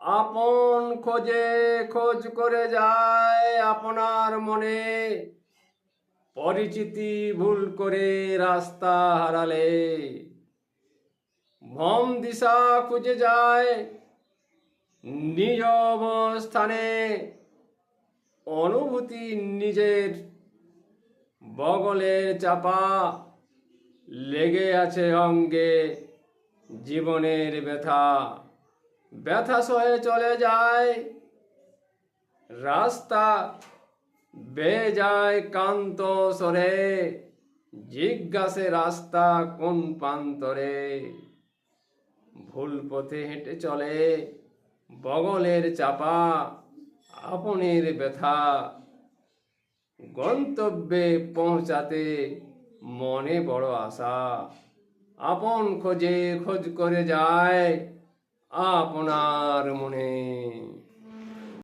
আপন খোঁজে খোঁজ করে যায় আপনার মনে। পরিচিতি ভুল করে রাস্তা হারালে। ভম দিশা খুঁজে যায় নিজ অবস্থানে। অনুভূতি নিজের বগলের চাপা লেগে আছে অঙ্গে জীবনের ব্যথা। ব্যথা সহে চলে যায়, রাস্তা বেয়ে যায় কান্ত সরে জিজ্ঞাসে রাস্তা কোন প্রান্তরে? ভুল পথে হেঁটে চলে, বগলের চাপা, আপনের ব্যথা। গন্তব্যে পৌঁছাতে মনে বড় আশা, আপন খোঁজে খোঁজ করে যায় আপনার মনে